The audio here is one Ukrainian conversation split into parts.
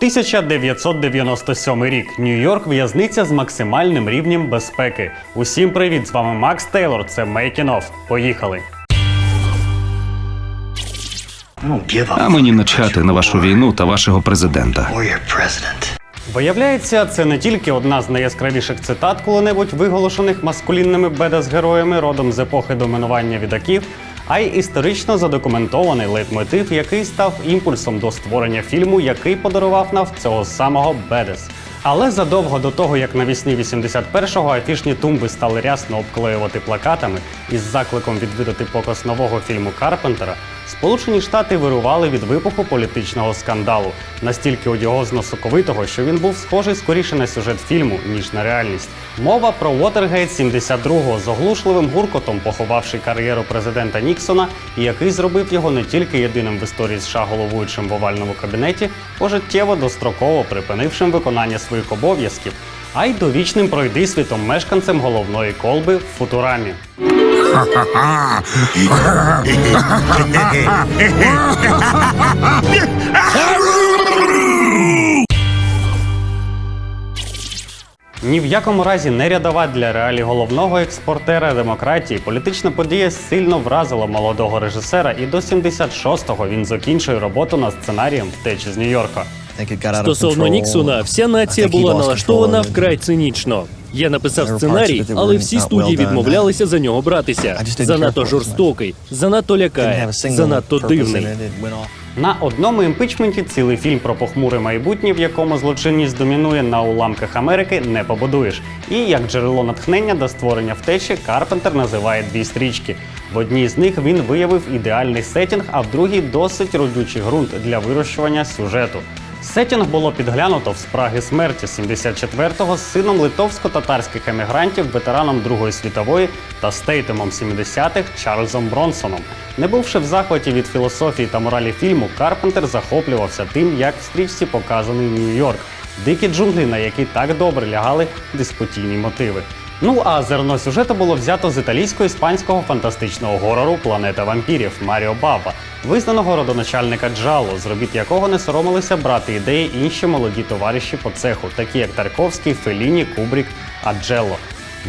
1997 рік. Нью-Йорк в'язниця з максимальним рівнем безпеки. Усім привіт! З вами Макс Тейлор. Це Making Of. Поїхали. А мені начхати на вашу війну та вашого президента. Виявляється, це не тільки одна з найяскравіших цитат, коли-небудь виголошених маскулінними бедас-героями родом з епохи домінування відаків, а й історично задокументований лейтмотив, який став імпульсом до створення фільму, який подарував нам цього самого Бедес. Але задовго до того, як навісні 81-го афішні тумби стали рясно обклеювати плакатами із закликом відвідати показ нового фільму Карпентера, Сполучені Штати вирували від вибуху політичного скандалу, настільки одіозно соковитого, що він був схожий скоріше на сюжет фільму, ніж на реальність. Мова про Watergate 72-го з оглушливим гуркотом, поховавши кар'єру президента Ніксона, і який зробив його не тільки єдиним в історії США головуючим в овальному кабінеті, пожиттєво достроково припинившим виконання своїх обов'язків, а й довічним пройдисвітом мешканцем головної колби в Футурамі. Ні в якому разі не рядова для реалій головного експортера демократії. Політична подія сильно вразила молодого режисера, і до 76-го він закінчує роботу над сценарієм втечі з Нью-Йорка. Стосовно Ніксона, вся нація була налаштована вкрай цинічно. Я написав сценарій, але всі студії відмовлялися за нього братися. Занадто жорстокий, занадто лякає, занадто дивний. На одному імпічменті цілий фільм про похмуре майбутнє, в якому злочинність домінує на уламках Америки, не побудуєш. І як джерело натхнення до створення втечі Карпентер називає дві стрічки. В одній з них він виявив ідеальний сетінг, а в другій досить родючий ґрунт для вирощування сюжету. Сетінг було підглянуто в спраги смерті 74-го з сином литовсько-татарських емігрантів, ветераном Другої світової та стейтемом 70-х Чарльзом Бронсоном. Не бувши в захваті від філософії та моралі фільму, Карпентер захоплювався тим, як в стрічці показаний Нью-Йорк, дикі джунглі, на які так добре лягали диспутійні мотиви. Ну а зерно сюжету було взято з італійсько-іспанського фантастичного горору Планета вампірів Маріо Баба, визнаного родоначальника Джало, з робіт якого не соромилися брати ідеї інші молоді товариші по цеху, такі як Тарковський, Феліні, Кубрік, Аджело.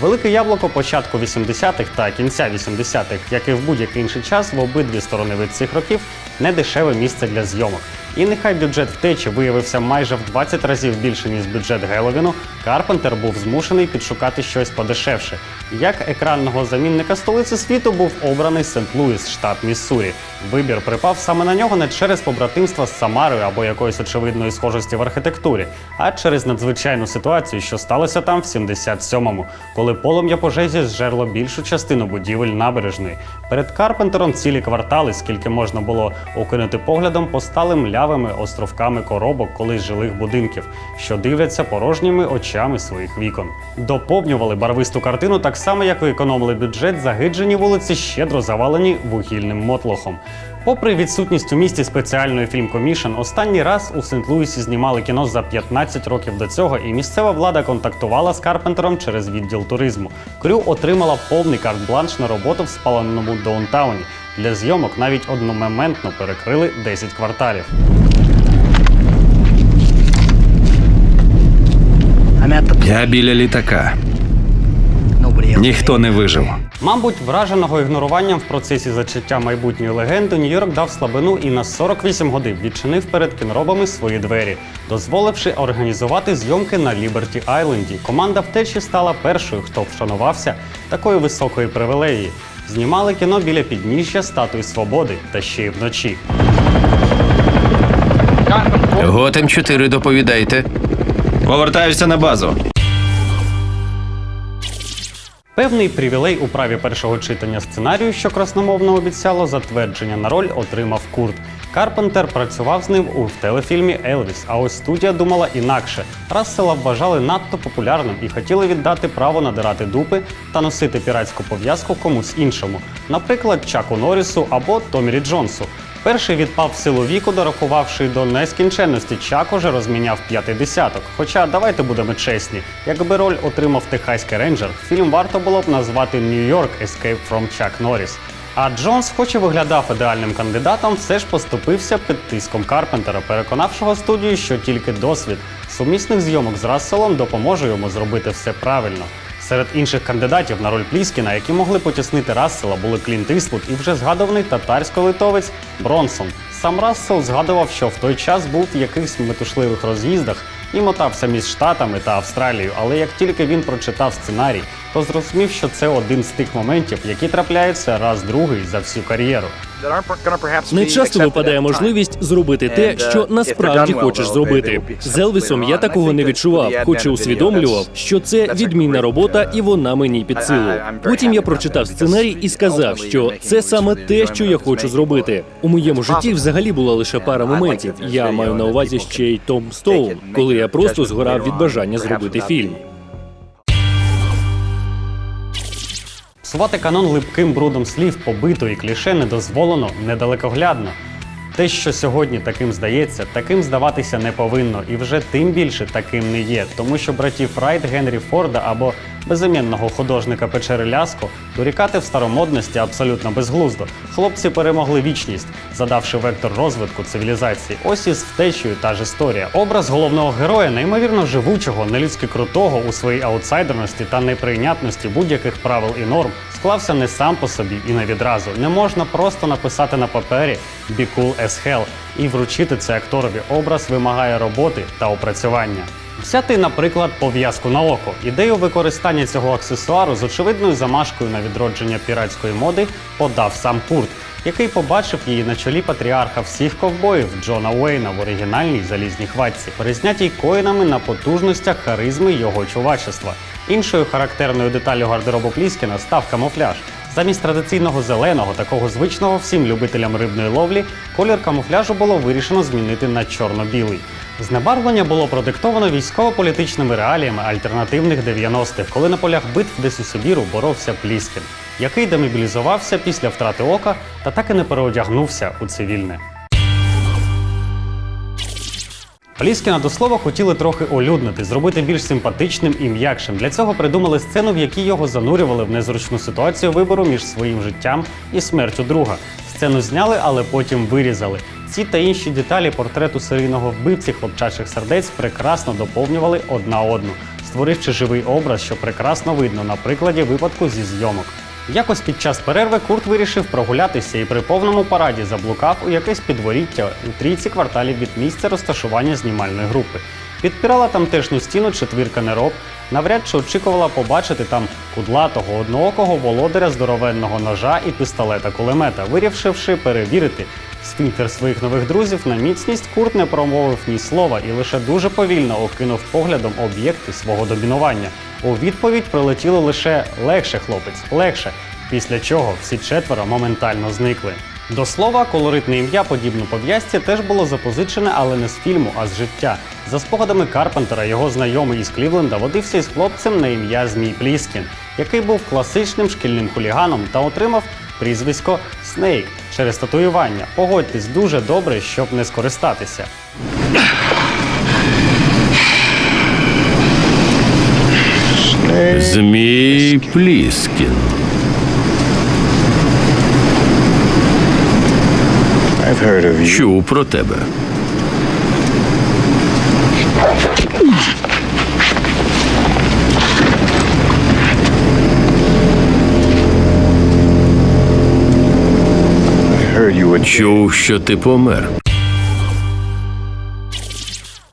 Велике яблуко початку 80-х та кінця 80-х, як і в будь-який інший час, в обидві сторони від цих років не дешеве місце для зйомок. І нехай бюджет втечі виявився майже в 20 разів більше, ніж бюджет Геловіну, Карпентер був змушений підшукати щось подешевше. Як екранного замінника столиці світу був обраний Сент-Луіс, штат Міссурі. Вибір припав саме на нього не через побратимство з Самарою або якоїсь очевидної схожості в архітектурі, а через надзвичайну ситуацію, що сталося там в 77-му, коли полум'я пожежі зжерло більшу частину будівель набережної. Перед Карпентером цілі квартали, скільки можна було окинути поглядом, постали млявими островками коробок колись жилих будинків, що дивляться порожніми очами своїх вікон. Доповнювали барвисту картину так само, як і економили бюджет, загиджені вулиці щедро завалені вугільним мотлохом. Попри відсутність у місті спеціальної фільмкомішн, останній раз у Сент-Луісі знімали кіно за 15 років до цього, і місцева влада контактувала з Карпентером через відділ туризму. Крю отримала повний карт-бланш на роботу в спаленому даунтауні. Для зйомок навіть одномоментно перекрили 10 кварталів. Я біля літака. Ніхто не вижив. Мабуть, враженого ігноруванням в процесі зачаття майбутньої легенди Нью-Йорк дав слабину і на 48 годин відчинив перед кінробами свої двері, дозволивши організувати зйомки на Ліберті Айленді. Команда втечі стала першою, хто вшанувався такої високої привілеї. Знімали кіно біля підніжжя статуї свободи та ще й вночі. Готем 4 доповідайте. Повертаюся на базу. Певний привілей у праві першого читання сценарію, що красномовно обіцяло затвердження на роль, отримав Курт. Карпентер працював з ним у телефільмі Елвіс. А ось студія думала інакше. Рассела вважали надто популярним і хотіли віддати право надирати дупи та носити піратську пов'язку комусь іншому, наприклад, Чаку Норрісу або Томірі Джонсу. Перший відпав в силу віку, дорахувавши до нескінченності, Чак уже розміняв п'ятий десяток. Хоча давайте будемо чесні, якби роль отримав техаський рейнджер, фільм варто було б назвати York Escape from Chuck Norris. А Джонс, хоч і виглядав ідеальним кандидатом, все ж поступився під тиском Карпентера, переконавшого студію, що тільки досвід сумісних зйомок з Расселом допоможе йому зробити все правильно. Серед інших кандидатів на роль Пліскіна, які могли потіснити Рассела, були Клінт Іствуд і вже згадуваний татарсько-литовець Бронсон. Сам Рассел згадував, що в той час був в якихось метушливих роз'їздах і мотався між Штатами та Австралією. Але як тільки він прочитав сценарій, то зрозумів, що це один з тих моментів, які трапляються раз другий за всю кар'єру. Не часто випадає можливість зробити те, що насправді хочеш зробити. З Елвісом я такого не відчував, хоч і усвідомлював, що це відмінна робота, і вона мені під силу. Потім я прочитав сценарій і сказав, що це саме те, що я хочу зробити. У моєму житті взагалі була лише пара моментів. Я маю на увазі ще й Том Стоун, коли я просто згорав від бажання зробити фільм. Псувати канон липким брудом слів, побито і кліше не дозволено недалекоглядно. Те, що сьогодні таким здається, таким здаватися не повинно, і вже тим більше таким не є, тому що братів Райт, Генрі Форда або безіменного художника Печери Ляско дорікати в старомодності абсолютно безглуздо. Хлопці перемогли вічність, задавши вектор розвитку цивілізації. Ось із втечею та ж історія. Образ головного героя, неймовірно живучого, нелюдськи крутого у своїй аутсайдерності та неприйнятності будь-яких правил і норм, склався не сам по собі і не відразу. Не можна просто написати на папері «Be cool as hell» і вручити це акторові. Образ вимагає роботи та опрацювання. Взяти, наприклад, пов'язку на око. Ідею використання цього аксесуару з очевидною замашкою на відродження піратської моди подав сам Курт, який побачив її на чолі патріарха всіх ковбоїв Джона Уейна в оригінальній залізній хватці, перезнятій коїнами на потужностях харизми його чувачества. Іншою характерною деталлю гардеробу Пліскіна став камуфляж. Замість традиційного зеленого, такого звичного всім любителям рибної ловлі, колір камуфляжу було вирішено змінити на чорно-білий. Знебарвлення було продиктовано військово-політичними реаліями альтернативних 90-х, коли на полях битв десь у Сибіру боровся Пліскін, який демобілізувався після втрати ока та так і не переодягнувся у цивільне. Пліскіна до слова хотіли трохи олюднити, зробити більш симпатичним і м'якшим. Для цього придумали сцену, в якій його занурювали в незручну ситуацію вибору між своїм життям і смертю друга. Сцену зняли, але потім вирізали. Ці та інші деталі портрету серійного вбивці хлопчачих сердець прекрасно доповнювали одна одну, створивши живий образ, що прекрасно видно на прикладі випадку зі зйомок. Якось під час перерви Курт вирішив прогулятися і при повному параді заблукав у якесь підворіття у трійці кварталів від місця розташування знімальної групи. Підпирала тамтешню стіну четвірка нероб, навряд чи очікувала побачити там кудлатого одноокого володаря здоровенного ножа і пістолета кулемета. Вирішивши перевірити сфінктер своїх нових друзів на міцність, Курт не промовив ні слова і лише дуже повільно окинув поглядом об'єкти свого домінування. У відповідь прилетіло лише легше, хлопець, легше. Після чого всі четверо моментально зникли. До слова, колоритне ім'я, подібно пов'язці, теж було запозичене, але не з фільму, а з життя. За спогадами Карпентера, його знайомий із Клівленда водився із хлопцем на ім'я Змій Пліскін, який був класичним шкільним хуліганом та отримав прізвисько Снейк через татуювання. Погодьтесь дуже добре, щоб не скористатися. Змій Пліскін. Чув про тебе. Чув, що ти помер.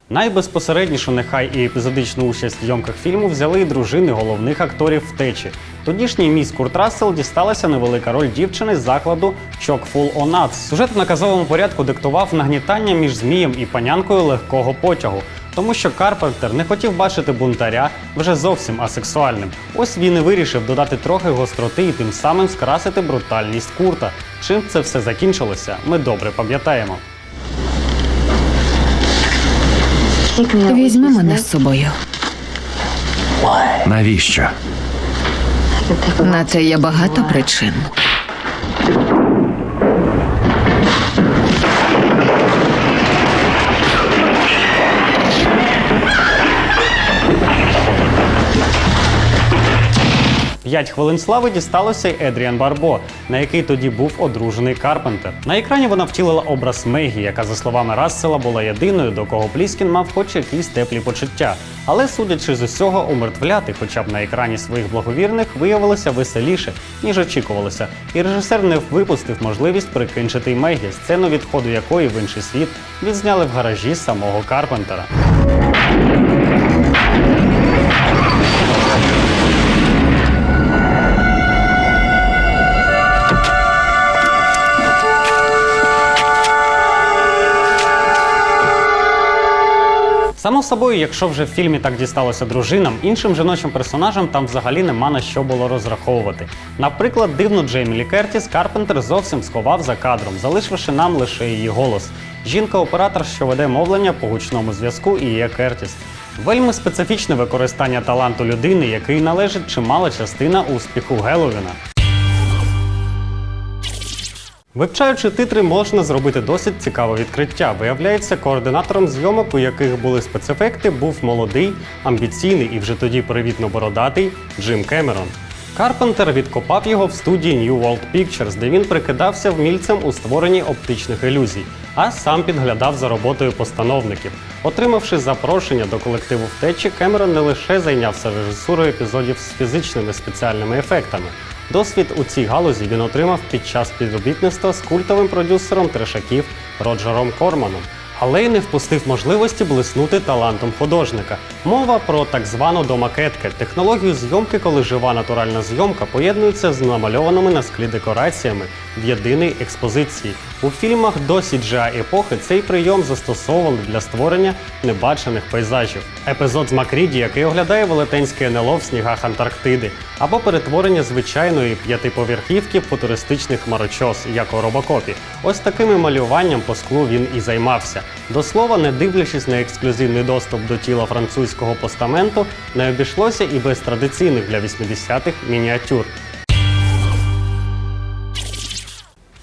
Найбезпосереднішу, нехай і епізодичну участь в зйомках фільму взяли і дружини головних акторів втечі. Тодішній міс Курт Рассел дісталася невелика роль дівчини з закладу on Nuts. Сюжет в наказовому порядку диктував нагнітання між змієм і панянкою легкого потягу. Тому що Карпентер не хотів бачити бунтаря вже зовсім асексуальним. Ось він і вирішив додати трохи гостроти і тим самим скрасити брутальність Курта. Чим це все закінчилося, ми добре пам'ятаємо. Візьми мене з собою. Навіщо? На це є багато причин. П'ять хвилин слави дісталося й Едріан Барбо, на який тоді був одружений Карпентер. На екрані вона втілила образ Мегі, яка, за словами Рассела, була єдиною, до кого Пліскін мав хоч якісь теплі почуття. Але, судячи з усього, умертвляти, хоча б на екрані своїх благовірних, виявилося веселіше, ніж очікувалося. І режисер не випустив можливість прикинчити й Мегі, сцену відходу якої в інший світ відзняли в гаражі самого Карпентера. Само собою, якщо вже в фільмі так дісталося дружинам, іншим жіночим персонажам там взагалі нема на що було розраховувати. Наприклад, дивну Джеймі Лі Кертіс Карпентер зовсім сховав за кадром, залишивши нам лише її голос. Жінка-оператор, що веде мовлення по гучному зв'язку, і є Кертіс. Вельми специфічне використання таланту людини, який належить чимала частина успіху Геловіна. Вивчаючи титри, можна зробити досить цікаве відкриття. Виявляється, координатором зйомок, у яких були спецефекти, був молодий, амбіційний і вже тоді привітно бородатий Джим Кемерон. Карпентер відкопав його в студії New World Pictures, де він прикидався вмільцем у створенні оптичних ілюзій, а сам підглядав за роботою постановників. Отримавши запрошення до колективу втечі, Кемерон не лише зайнявся режисурою епізодів з фізичними спеціальними ефектами. Досвід у цій галузі він отримав під час співробітництва з культовим продюсером трешаків Роджером Корманом, але й не впустив можливості блиснути талантом художника. Мова про так звану домакетки технологію зйомки, коли жива натуральна зйомка поєднується з намальованими на склі декораціями в єдиній експозиції. У фільмах до CGI епохи цей прийом застосовували для створення небачених пейзажів. Епізод з Макріді, який оглядає велетенське НЛО в снігах Антарктиди, або перетворення звичайної п'ятиповерхівки в футуристичний хмарочос, як у робокопі. Ось такими малюванням по склу він і займався. До слова, не дивлячись на ексклюзивний доступ до тіла французького постаменту, не обійшлося і без традиційних для 80-х мініатюр.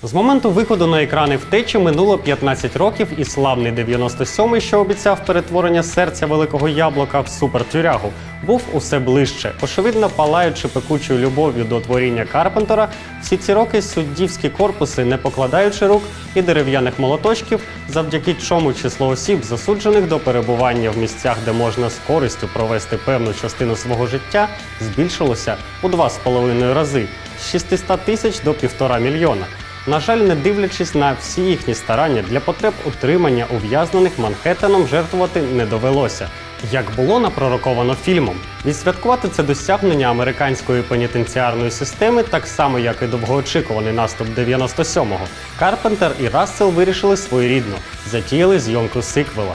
З моменту виходу на екрани втечі минуло 15 років, і славний 97-й, що обіцяв перетворення серця великого яблука в супертюрягу, був усе ближче. Очевидно, палаючи пекучою любов'ю до творіння Карпентера, всі ці роки суддівські корпуси, не покладаючи рук і дерев'яних молоточків, завдяки чому число осіб, засуджених до перебування в місцях, де можна з користю провести певну частину свого життя, збільшилося у 2,5 рази з 600 тисяч до півтора мільйона. На жаль, не дивлячись на всі їхні старання для потреб утримання ув'язнених Манхеттеном жертвувати не довелося. Як було напророковано фільмом, відсвяткувати це досягнення американської пенітенціарної системи, так само як і довгоочікуваний наступ 97-го, Карпентер і Рассел вирішили своєрідно, затіяли зйомку сиквела.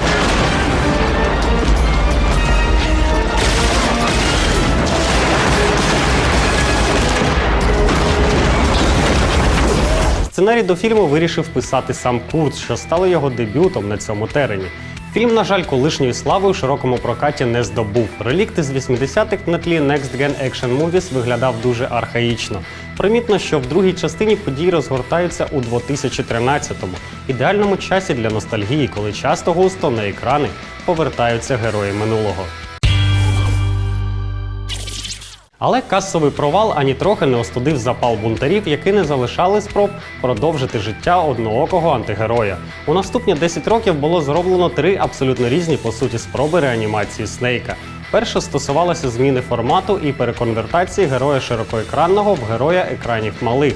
Сценарій до фільму вирішив писати сам Курц, що стало його дебютом на цьому терені. Фільм, на жаль, колишньої слави у широкому прокаті не здобув. Релікти з 80-х на тлі Next Gen Action Movies виглядав дуже архаїчно. Примітно, що в другій частині події розгортаються у 2013-му, ідеальному часі для ностальгії, коли часто густо на екрани повертаються герої минулого. Але касовий провал ані трохи не остудив запал бунтарів, які не залишали спроб продовжити життя одноокого антигероя. У наступні 10 років було зроблено три абсолютно різні по суті спроби реанімації Снейка. Перша стосувалася зміни формату і переконвертації героя широкоекранного в героя екранів малих.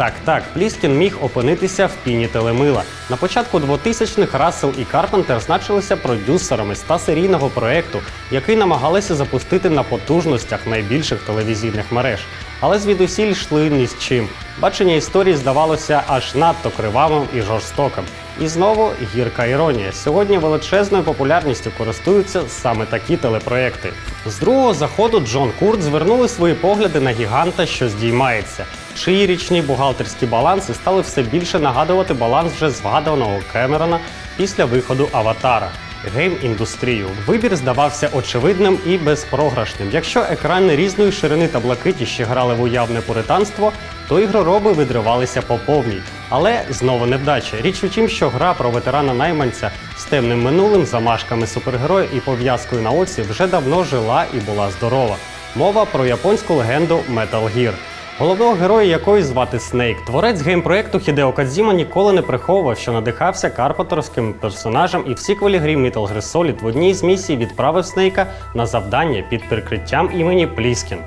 Так, так, Пліскін міг опинитися в піні телемила. На початку 2000-х Рассел і Карпентер значилися продюсерами ста серійного проекту, який намагалися запустити на потужностях найбільших телевізійних мереж. Але звідусіль йшли ні з чим. Бачення історії здавалося аж надто кривавим і жорстоким. І знову гірка іронія. Сьогодні величезною популярністю користуються саме такі телепроекти. З другого заходу Джон Курт звернули свої погляди на гіганта, що здіймається. Чиї річні бухгалтерські баланси стали все більше нагадувати баланс вже згаданого Кемерона після виходу Аватара. Гейм-індустрію вибір здавався очевидним і безпрограшним. Якщо екрани різної ширини та блакиті ще грали в уявне пуританство, то ігророби видривалися по повній. Але знову невдача. Річ у тім, що гра про ветерана найманця з темним минулим, замашками супергероя і пов'язкою на оці вже давно жила і була здорова. Мова про японську легенду Metal Gear. Головного героя якої звати Снейк. Творець геймпроекту Хідео Кадзіма ніколи не приховував, що надихався карпаторським персонажем, і в сіквелі грі Metal Gear Solid в одній з місій відправив Снейка на завдання під прикриттям імені Пліскін.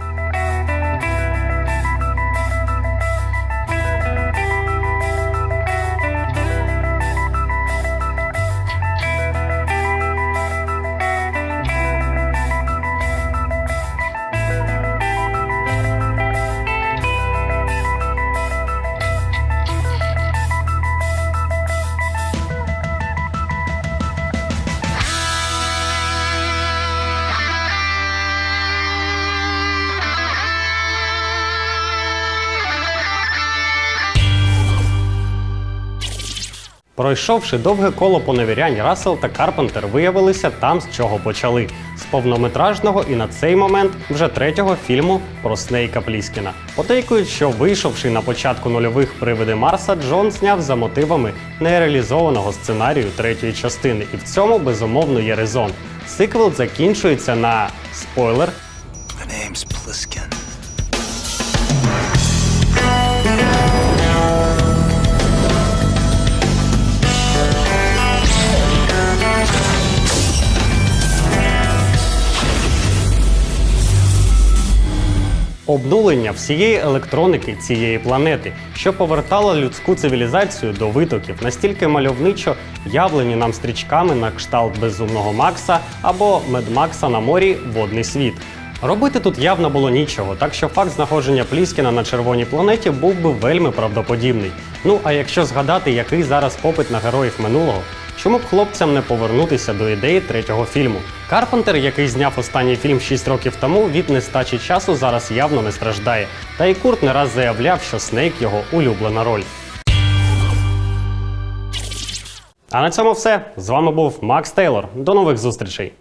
Пройшовши довге коло поневірянь, Рассел та Карпентер виявилися там, з чого почали з повнометражного і на цей момент вже третього фільму про Снейка Пліскіна. Подейкують, що вийшовши на початку нульових привиди Марса, Джон зняв за мотивами нереалізованого сценарію третьої частини, і в цьому безумовно є резон. Сиквел закінчується на спойлер The name's Pliskin. Обнулення всієї електроніки цієї планети, що повертало людську цивілізацію до витоків, настільки мальовничо явлені нам стрічками на кшталт безумного Макса або Медмакса на морі Водний світ. Робити тут явно було нічого, так що факт знаходження Пліскіна на червоній планеті був би вельми правдоподібний. Ну а якщо згадати, який зараз попит на героїв минулого, чому б хлопцям не повернутися до ідеї третього фільму? Карпентер, який зняв останній фільм 6 років тому, від нестачі часу зараз явно не страждає. Та і Курт не раз заявляв, що Снейк його улюблена роль. А на цьому все. З вами був Макс Тейлор. До нових зустрічей.